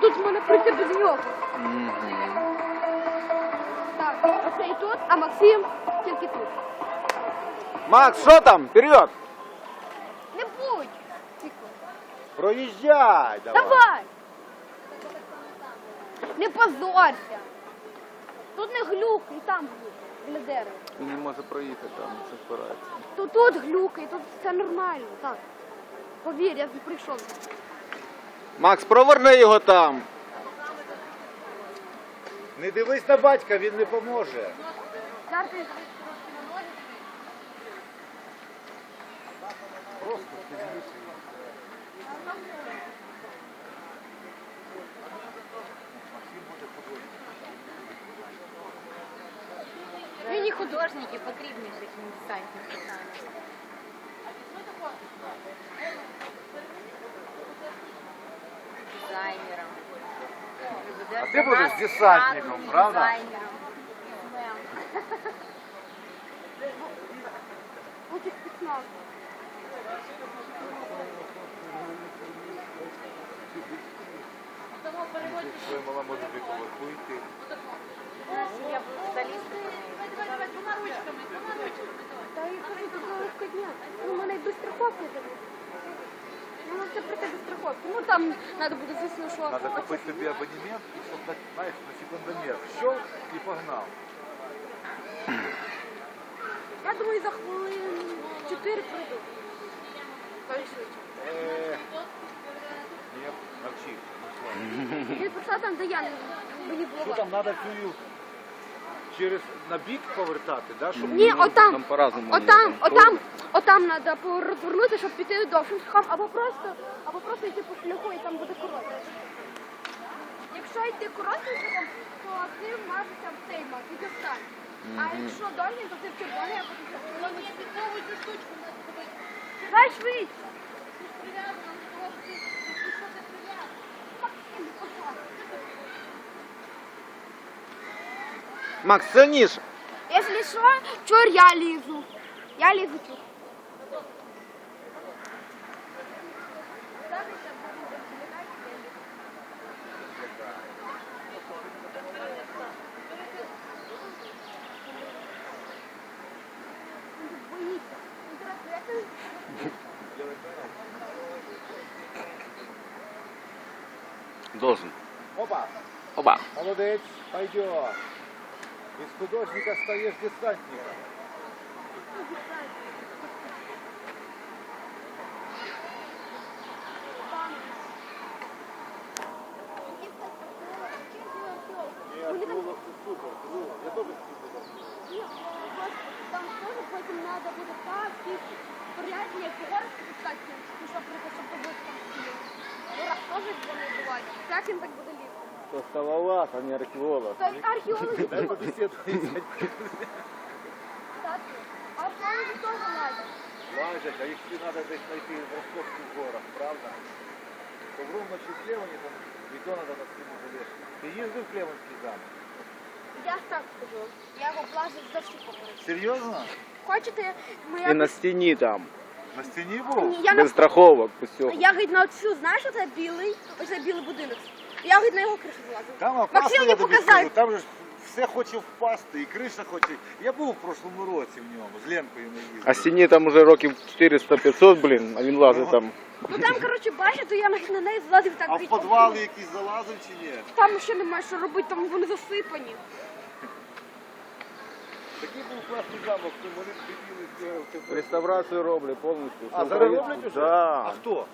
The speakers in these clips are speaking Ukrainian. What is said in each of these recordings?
будуть з мене пройти без нього. Так, оцей тут, а Максим тільки тут. Макс, що там? Вперед! Не будь! Тихо. Проїжджай, давай. Давай! Не позорся! Тут не глюкай, там глюкай, біля дерева. Він не може проїхати там, це впирається. Тут тут глюкай, тут все нормально, так. Повір, я прийшов. Макс, проверни його там. Не дивись на батька, він не поможе. Мені художники потрібніших, ніж десантники. Дизайнером. А ти будеш десантником, правда? Твоя мала може тобі поверхуйти. Я буду. Та і легко дня. Ну, мене й без страховки страховки. Ну, там треба буде, звісно, що... Надо купити тобі абонемент, щоб на, знаєш, на секундомер. Щов і погнав. Я думаю, за хвилин 4 прийду. Е, Ні, навчи. Він писав там, де я не мені було. Там треба цю через на бік повертати, да? Щоб Ні, отам. Нам по-разному. Отам, отам, отам треба розвернути, щоб піти довшим шляхом, або просто, або просто йти по шляху і там буде коротше. Якщо йти коротким шляхом, то ти мажешся в цей мак і достань. А якщо довгий, то ти в червоний, а потім в червоний. Давай швидше. Максим, пожалуйста. Макс, сильніше. Если что, чур я лізу. Я лізу чур. Должен. Опа, Оба. молодець, пойдет. Из художника стаєш десантником. Ні, було супер, було. Я теж супер. Там теж потім треба буде так, і порядні фігурки писати, ну, щоб прийти, щоб побути там стіл. Урах теж буде бувати. Так він так буде лізти. То сталолаз, а не археолог. То есть археологи Дай побесідувати. кстати, археологи теж лазять. Лазять, а якщо треба десь знайти в Ростовських горах, правда? То в Ровночі в Клевані там вікно треба на стіну залишити. Ти їздив в Клеванський замок? Я так скажу. Я його плазив завжди поговорю. Серйозно? Хочете, ми І на стіні там. На стіні був? я на Без страховок, усього. я геть на оцю, знаєш, оце білий, оце білий будинок. Я геть на його кришу залазив. Там Максим опасно, мені я тобі показав. скажу, там же ж все хоче впасти, і криша хоче. Я був в прошлому році в ньому, з Ленкою не їздив. А стіні там уже років 400-500, блін, а він лазить там. Ну там, коротше, бачите, то я на, на неї залазив так. А в геть. підвали якісь залазив чи ні? Там ще немає що робити, там вони засипані. Такий був класний замок, то вони дебіли зробили. Реставрацію роблять повністю. А зараз роблять уже? А хто?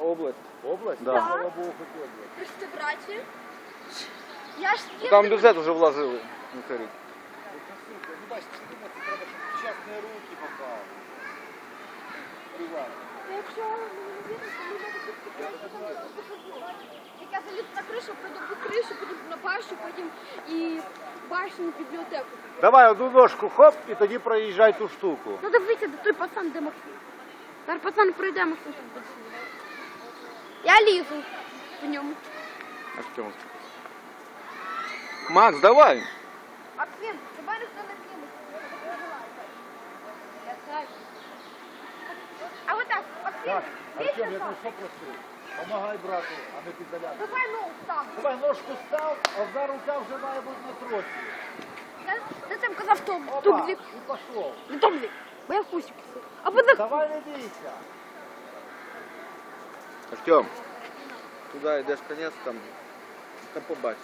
Область. Область? Да. Слава Богу, хоч область. Реставрацію. Я ж з Там ким- бюджет вже вложили. Ну, цей рік. Сука, ну бачиш, це треба, щоб частні руки попали. Приватні. Якщо не вірите, то підписати, що там я. Як я заліз на кришу, пройду по кришу, потім на башню, потім і башню бібліотеку. Давай одну ножку, хоп, і тоді проїжджай ту штуку. Ну дивіться, де той пацан, де Максим. Зараз пацан пройде, Максим тут буде сидіти. Я лізу в ньому. Артем. Макс, давай. Максим, тебе ніхто не кине. Я так. А вот так, Максим, Так, лізь Артем, я назад. тебе що просив? Помагай брату, а не піддаляти. Давай ну там. Давай ножку став, а одна рука вже має бути на тросі. Я, я там казав, що Опа, тублік. і пішов. Не тублік. Бо я в кусі писав. Або на Давай не бійся. Артем, туди йдеш конець, там, там побачиш.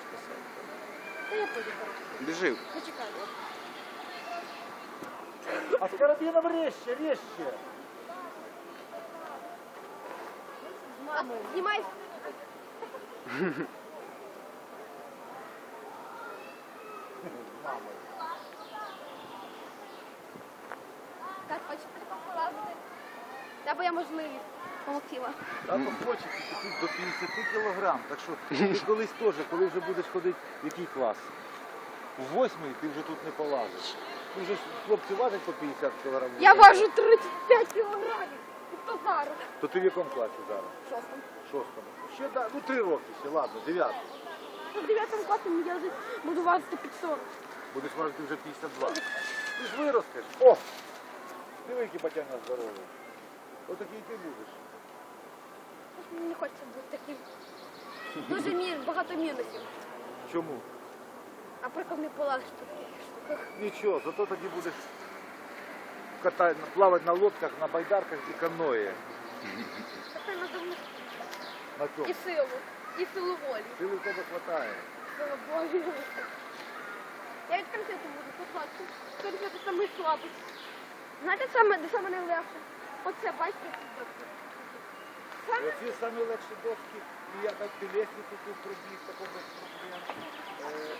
Та я потім коротше. Біжи. Почекай. А з карабіном резче, резче. А, Знімай. Так, хочеш полазити? Та бо я можливість. Помогтіла. Тато хоче тут до 50 кілограм. Так що ти колись теж, коли вже будеш ходити, в який клас? У восьмий ти вже тут не полазиш. Ти вже ж хлопці важать по 50 кілограм. Я важу 35 кілограмів. І то зараз. То ти в якому класі зараз? Шостому. Шостому. Ще да, ну три роки ще, ладно, дев'ятий. Ну, в 9 класі я вже буду важити під 40. Будеш важити вже 52. Ти ж виростеш. О! Диви, який батяня здоровий. Отакий ти будеш. Мені не хочеться бути таким. Дуже мір, багато мінусів. Чому? Наприклад, не полегшити в таких штуках. Нічого, зато тоді будеш катати, плавати на лодках, на байдарках і каної. Це треба На цьому. і силу, і силу волі. Сили в тебе хватає. Сила волі. Я від конфети буду послати. Конфети самий слабий. Знаєте, саме, де саме найлегше? Оце, бачите, Оці самі легші доски, і я так ти лестницю тут пробіг, такого без проблем. Е,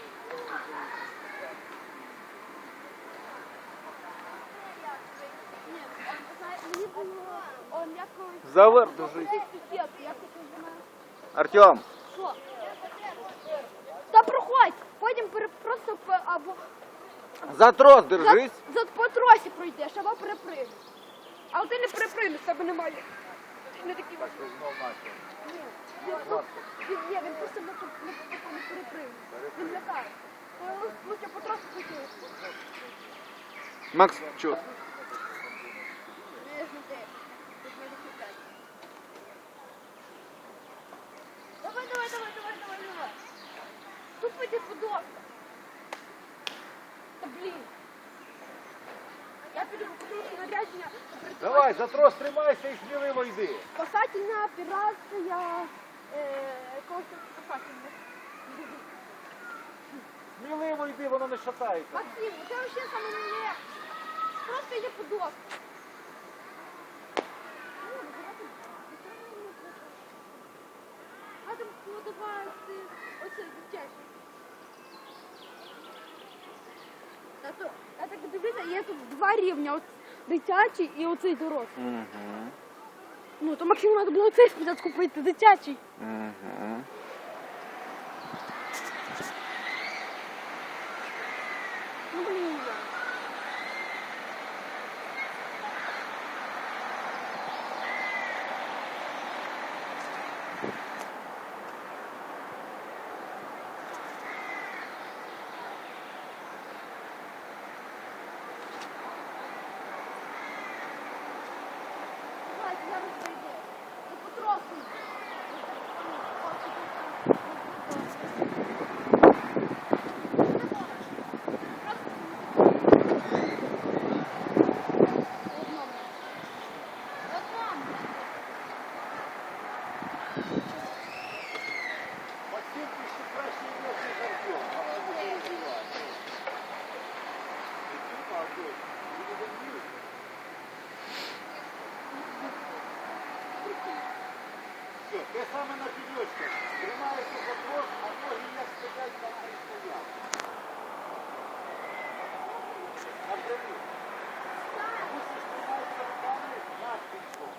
мені було, он. Завер знаю. Артем, Що? Та проходь, потім пере- просто по- або за трос держись. за по тросі пройдеш, або перепригнеш. А от ти не перепригнеш, в тебе немає. Не такі наче. Ні, він, ну, він, ні, він просто не, не. Він лякає. То лучше по тросі хотів. Макс, чого? Не знаю. Тут не дохитати. Давай, давай, давай, давай, давай, давай. Тут пойди подох. Та блін. Я піду покажу. Давай, за трос тримайся і сміливо йди. Спасательна операція. Е, якогось спасательна. Сміливо йди, воно не шатається. Максим, це вообще саме не. Просто йди подох. А там подавати оце дитяче. Та то, я так дивлюся, є тут два рівня. От дитячий і оцей дорослий. Угу. Ну, то максимум треба було цей спочатку купити, дитячий. Угу. Ну, блін. Давайте, я розпойду. Ну, потроху. Максим, ти ще краще йдеш, ніж Артем. А ти не переживай. А, Артем, ти не заб'єш? Все, те саме на підйочках. Тримаєшся за трос, а ноги як стоять, так і стоять. Напряму. Мусиш триматися руками над пінком.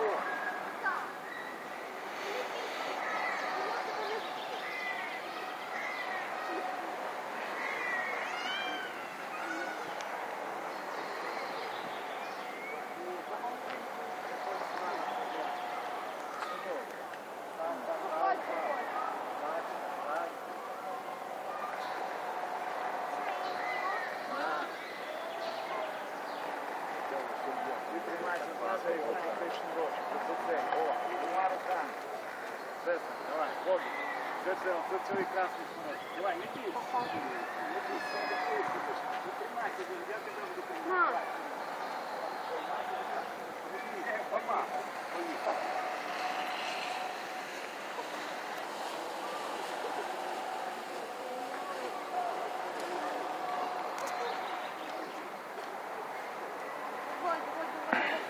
О, Так, падає його фактично рожок. Це це. О, двома руками. Це це, давай, воду. Це це, це це красний смерть. Давай, не бійся. Не бійся, не бійся. Не тримайся, я тебе буду тримати. На. Папа, поїхали. Годь, годь, годь, годь.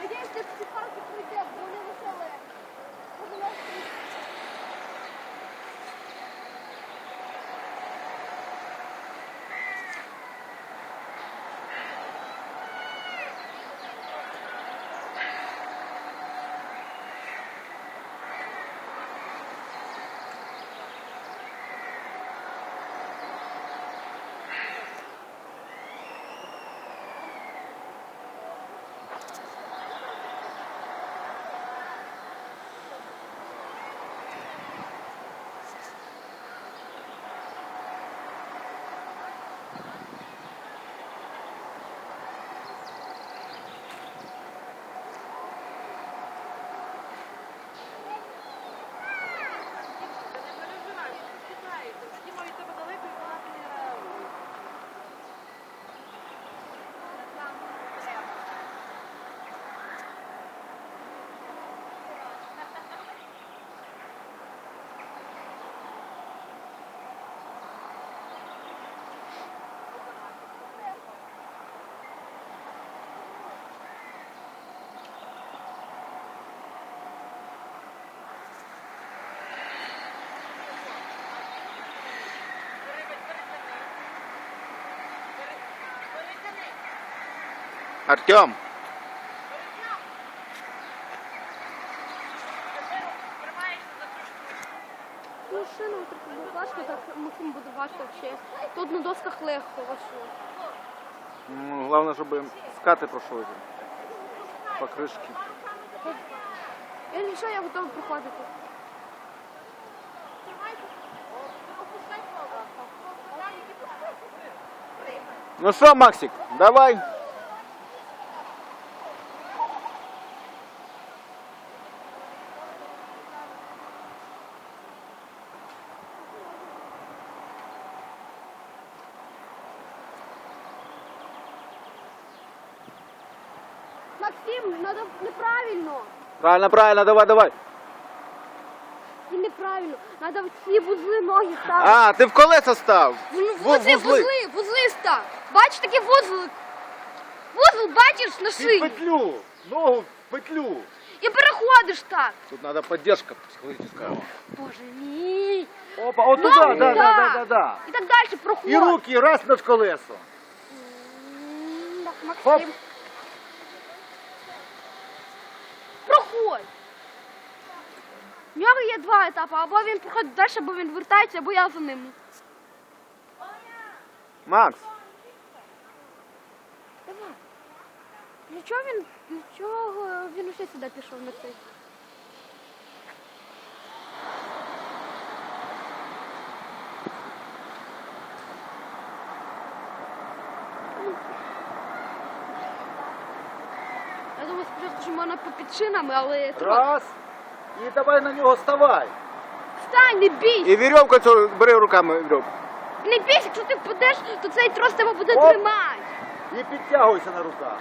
Надіюсь, ти ці палки пройде, бо вони веселі. Може, нас Артем! Машину трохи буде важко, так Максим буде важко ще. Тут на досках легко важко. Ну, Главное, чтобы скаты прошел. Покрышки. Я нічого, я готова проходити. Ну что, Максик, давай. Максим, надо неправильно. Правильно, правильно, давай, давай. І неправильно. Надо в ці вузли ноги ставити. А, ты в колеса став. Ну, вузли, вузли, вузли став. Бачиш такий вузол? Вузол бачиш на Під шиї. петлю, ногу в петлю. І переходиш так. Тут надо поддержка психологическая. Боже мій. Опа, от туди, да, да, да. да. І так далі проходь. І руки раз над колесо. М, так, Хоп. Максим. Проходь. В нього є два етапи. Або він проходить далі, або він вертається, або я за ним. Макс, Давай. Для чого він, для чого він усе сюди пішов на цей? Я думаю, спочатку, що можна по підчинами, але. Раз. І давай на нього ставай. Встань, не бійся! і вірьовку цю бери руками вірьовку. Не бійся, якщо ти впадеш, то цей трос тебе буде Оп. тримати. І підтягуйся на руках.